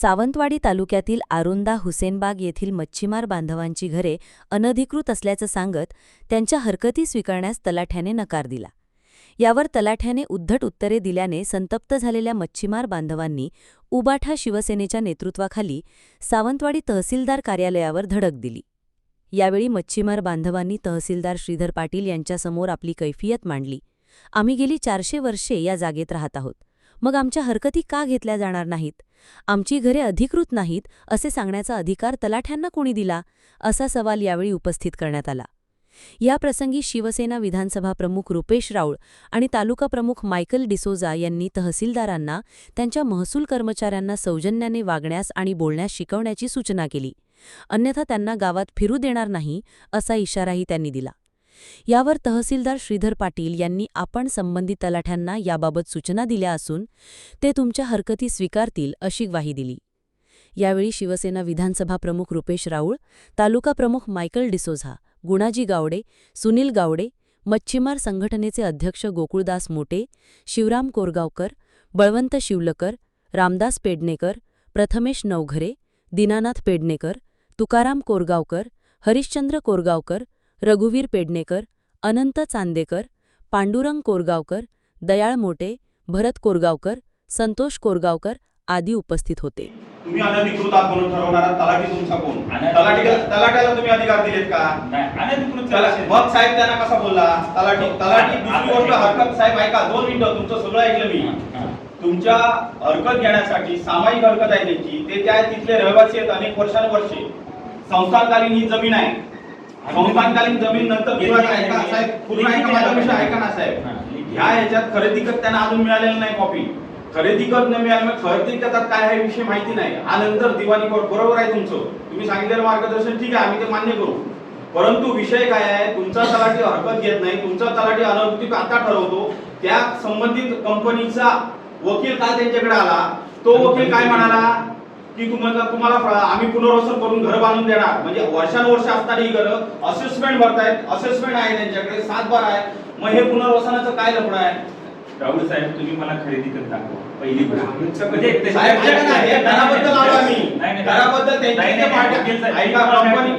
सावंतवाडी तालुक्यातील आरुंदा हुसेनबाग येथील मच्छीमार बांधवांची घरे अनधिकृत असल्याचं सांगत त्यांच्या हरकती स्वीकारण्यास तलाठ्याने नकार दिला. यावर तलाठ्याने उद्धट उत्तरे दिल्याने संतप्त झालेल्या मच्छीमार बांधवांनी उबाठा शिवसेनेच्या नेतृत्वाखाली सावंतवाडी तहसीलदार कार्यालयावर धडक दिली. यावेळी मच्छीमार बांधवांनी तहसीलदार श्रीधर पाटील यांच्यासमोर आपली कैफियत मांडली. आम्ही गेली चारशे वर्षे या जागेत राहत आहोत. मग आमच्या हरकती का घेतल्या जाणार नाहीत? आमची घरे अधिकृत नाहीत असे सांगण्याचा अधिकार तलाठ्यांना कोणी दिला? असा सवाल यावेळी उपस्थित करण्यात आला. या प्रसंगी शिवसेना विधानसभा प्रमुख रुपेश राऊळ आणि तालुका प्रमुख मायकल डिसोजा यांनी तहसीलदारांना त्यांच्या महसूल कर्मचाऱ्यांना सौजन्याने वागण्यास आणि बोलण्यास शिकवण्याची सूचना केली. अन्यथा त्यांना गावात फिरू देणार नाही असा इशाराही त्यांनी दिला. यावर तहसीलदार श्रीधर पाटील यांनी आपण संबंधित तलाठ्यांना याबाबत सूचना दिल्या असून ते तुमच्या हरकती स्वीकारतील अशी ग्वाही दिली. यावेळी शिवसेना विधानसभा प्रमुख रुपेश राऊळ तालुका प्रमुख मायकल डिसोझा गुणाजी गावडे सुनील गावडे मच्छीमार संघटनेचे अध्यक्ष गोकुळदास मोटे शिवराम कोरगावकर बळवंत शिवलकर रामदास पेडणेकर प्रथमेश नवघरे दीनानाथ पेडणेकर तुकाराम कोरगावकर हरिश्चंद्र कोरगावकर रघुवीर पेडणेकर अनंत चांदेकर पांडुरंग कोरगावकर दयाळ मोटे भरत कोरगावकर संतोष कोरगावकर आदी उपस्थित होते. तुम्ही अनधिकृत आहात म्हणून ठरवणारा तलाठी तुमचा कोण? तलाठी तलाट्याला तुम्ही अधिकार दिलेत का? नाही अनधिकृत. मग साहेब त्यांना कसा बोलला? तलाठी तलाठी दुसरी आता- गोष्ट हरकत साहेब ऐका दोन मिनिटं तुमचं सगळं ऐकलं मी. हा. तुमच्या हरकत घेण्यासाठी सामायिक हरकत आहे त्यांची. ते त्या तिथले रहिवासी आहेत अनेक वर्षानुवर्षे. संस्थानकालीन ही जमीन आहे. संस्थानकालीन जमीन नंतर पूर्ण ऐका साहेब पूर्ण ऐका माझा विषय ऐका ना साहेब. हा. ह्या ह्याच्यात खरेदी करत त्यांना अजून मिळालेलं नाही कॉपी खरेदी करत न मिळाल्यामुळे खरेदी करतात काय आहे विषय माहिती नाही. हा नंतर दिवाणी कोर्ट बरोबर आहे तुमचं. तुम्ही सांगितलेलं मार्गदर्शन ठीक आहे आम्ही ते मान्य करू. परंतु विषय काय आहे तुमचा तलाठी हरकत घेत नाही तुमचा तलाठी अनधिकृत आता ठरवतो. त्या संबंधित कंपनीचा वकील काल त्यांच्याकडे आला. तो वकील काय म्हणाला? की तुम्हाला तुम्हाला आम्ही पुनर्वसन करून घर बांधून देणार. म्हणजे वर्षानुवर्ष असणारी ही घरं असेसमेंट भरतायत. असेसमेंट आहे त्यांच्याकडे सात बार आहे. मग हे पुनर्वसनाचं काय लफडं आहे? राहुल साहेब तुम्ही मला खरेदी करत दाखवा. पहिली गोष्ट. म्हणजे हे घराबद्दल आलो आम्ही. घराबद्दल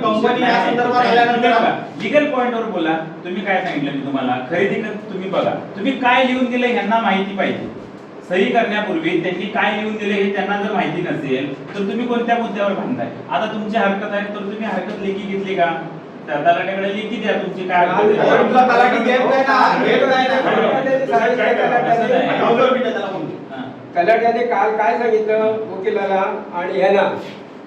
कंपनी- या संदर्भात आल्यानंतर लीगल पॉइंटवर बोला. तुम्ही काय सांगितलं मी तुम्हाला? खरेदी तुम्ही बघा. तुम्ही काय लिहून दिलं ह्यांना माहिती पाहिजे. सही करण्यापूर्वी त्यांनी काय लिहून दिले हे त्यांना जर माहिती नसेल तर तुम्ही कोणत्या मुद्द्यावर भांडताय? आता तुमची हरकत आहे तर तुम्ही हरकत लेखी घेतली का? त्या तलाट्याकडे लेखी द्या तुमची काय. हा. तलाट्याने काल काय सांगितलं? वकिलाला आणि ह्याला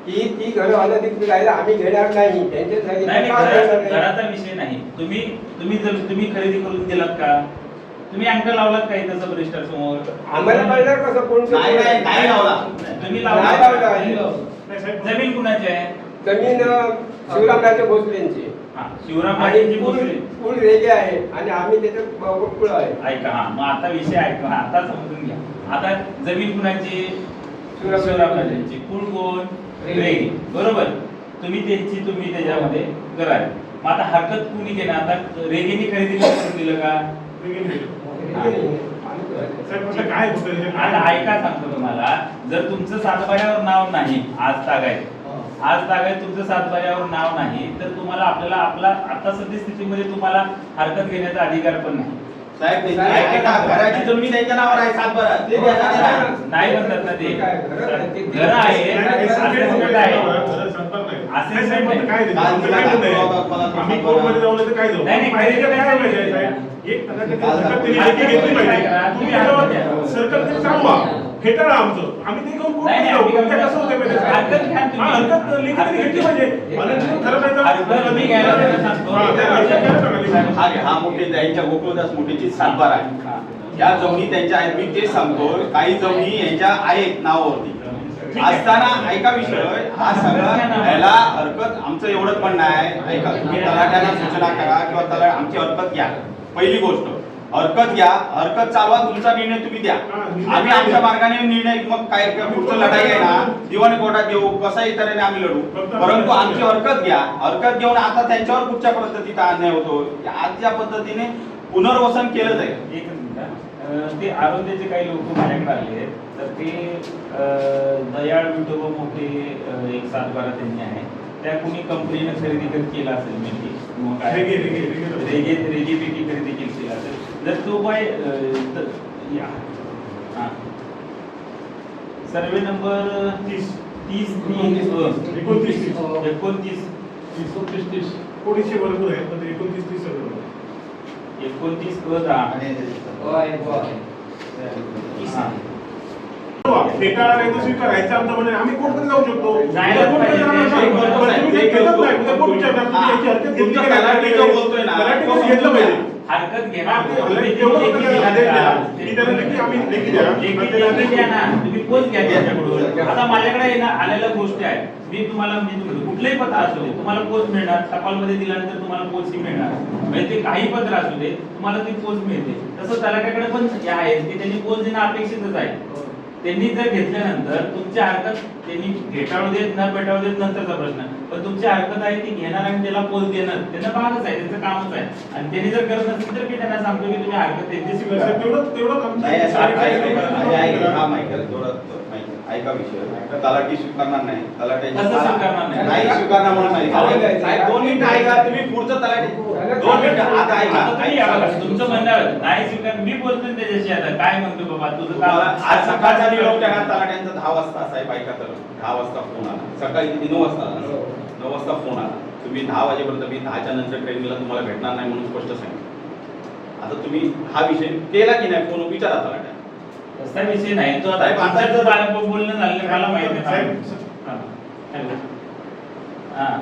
की ती घरं अनधिकृत आम्ही घेणार नाही. त्यांचे सांगितलं? घराचा विषय नाही. तुम्ही तुम्ही जर तुम्ही खरेदी करून दिलात का? तुम्ही अंक लावलात का इथं सब रजिस्टर समोर? आम्हाला कळणार कसं कोणतं नाही नाही नाही लावला. तुम्ही नाही लावला. लावला. जमीन कुणाची आहे? जमीन शिवरामराजे भोसलेंची. हा शिवराम आणि राजेंची पूल भोसले. पूल रेगे आहे आणि आम्ही त्याचे कुळ आहे ऐका हा मग आता विषय ऐका. आता समजून घ्या. आता जमीन कुणाची? शिवराम शिवराम राजेंची कुळ कोण रेगी बरोबर. तुम्ही त्यांची तुम्ही त्याच्यामध्ये कराल. मग आता हरकत कुणी घेणार आता रेगीने खरेदी करून दिलं का? काय आता ऐका सांगतो तुम्हाला. जर तुमचं सातबाऱ्यावर नाव नाही आज तागायत आज तागायत तुमचं सातबाऱ्यावर नाव नाही तर तुम्हाला आपल्याला आपला आता सद्यस्थितीमध्ये तुम्हाला हरकत घेण्याचा अधिकार पण नाही. घराची जमीन त्यांच्या नावावर आहे ते त्यांना. नाही म्हणतात ना ते. काय, घरं आहे, Assessment काय नाही, नाही, माहिती खरेदी काय करायला पाहिजे, पाहिजे. साहेब? एक तलाठी काल सरकार दाखव. त्यांनी लेखी घेतली काय पाहिजे करा? तुम्ही तुम्ही हरकत घ्या. जेव्हा सरकार तरी सांगा फेटाळा आमचं आम्ही ते घेऊन नाही, नाही, जाऊ ते कसं होते? हरकत. हा, घेतली पाहिजे. हा. हा हा मोठे त्यांच्या गोकुळदास मोठेची सातबार आहे या जमिनी त्यांच्या आहेत मी तेच सांगतो काही जमिनी यांच्या आहेत नावावरती असताना ऐका विषय हा सगळा याला हरकत आमचं एवढंच म्हणणं आहे ऐका तुम्ही तलाट्याला सूचना करा किंवा तला आमची हरकत घ्या पहिली गोष्ट हरकत घ्या हरकत चालवा तुमचा निर्णय तुम्ही द्या. आम्ही आमच्या मार्गाने निर्णय मग काय पुढचं लढाई आहे ना दिवाणी कोर्टात देऊ कसाही तऱ्हेने आम्ही लढू. परंतु आमची हरकत घ्या. हरकत घेऊन आता त्यांच्यावर कुठच्या पद्धतीत अन्याय होतो. आज या पद्धतीने पुनर्वसन केलं जाईल. एक ते आरोग्याचे काही लोक माझ्याकडे आले आहेत. तर ते दयाळ विठोबा मोठे एक सातबारा त्यांनी आहे त्या कोणी कंपनीनं खरेदी कर- केला असेल मेबी काय रेगे, रेगे, रेगे. रेगे रेगेपैकी खरेदी केली असेल. जर तो बाय हा. सर्वे नंबर तीस. तीस एकोणतीस तीस. एकोणतीस एकोणतीस. तीस. थोडीशी बरोबर आहे पण एकोणतीस तीस बरोबर आहे. एकोणतीस अ दहा नाही तर स्वीकारायचं आमचं म्हणजे आम्ही कोर्टमध्ये जाऊ शकतो. घेतली पाहिजे. हरकत घेणार तुम्ही. घ्या त्यांच्याकडून. आता माझ्याकडे आलेल्या गोष्टी आहेत. मी तुम्हाला मी तुम्हाला- कुठलंही पत्र असू दे तुम्हाला पोच मिळणार. टपालमध्ये दिल्यानंतर तुम्हाला पोच ही मिळणार. म्हणजे ते काही पत्र असू दे तुम्हाला ती पोच मिळते. तसं तलाट्याकडे पण हे आहे की त्यांनी पोच देणं अपेक्षितच आहे. त्यांनी जर घेतल्यानंतर तुमची हरकत त्यांनी भेटाळू देत न भेटाळू देत नंतरचा प्रश्न. पण तुमची हरकत आहे ती घेणार आणि त्याला पोच देणार. त्यांना भागच आहे त्यांचं कामच आहे. आणि त्यांनी जर करत नसतील तर मी त्यांना सांगतो की तुम्ही हरकत त्यांची स्वीकारा तेवढं तेवढं ऐका- हा, विषय? तलाठी स्वीकारणार नाही. स्वीकारणार नाही? नाही स्वीकारणार म्हणून नाही. दोन मिनिटं ऐका तुम्ही पुढचं तलाठी दोन मिनिटं आता ऐका. तुमचं म्हणणं आहे, नाही स्वीकार मी बोलतोय त्याच्याशी आता. काय म्हणतो बाबा? तुझं आज सकाळचा निरोप द्या ना तलाट्यांचा दहा वाजता साहेब ऐका तर. दहा वाजता फोन आला. सकाळी किती? नऊ वाजता आला. नऊ वाजता फोन आला. तुम्ही दहा वाजेपर्यंत मी दहाच्या नंतर ट्रेनिंगला तुम्हाला भेटणार नाही म्हणून स्पष्ट सांगितलं. आता तुम्ही हा विषय केला की नाही फोन विचारा तलाट्या तसा विषय नाही. तो आता साहेब, आता तुमचं बाळा बोलणं झालं मला माहिती आहे. साहेब, हा. हा.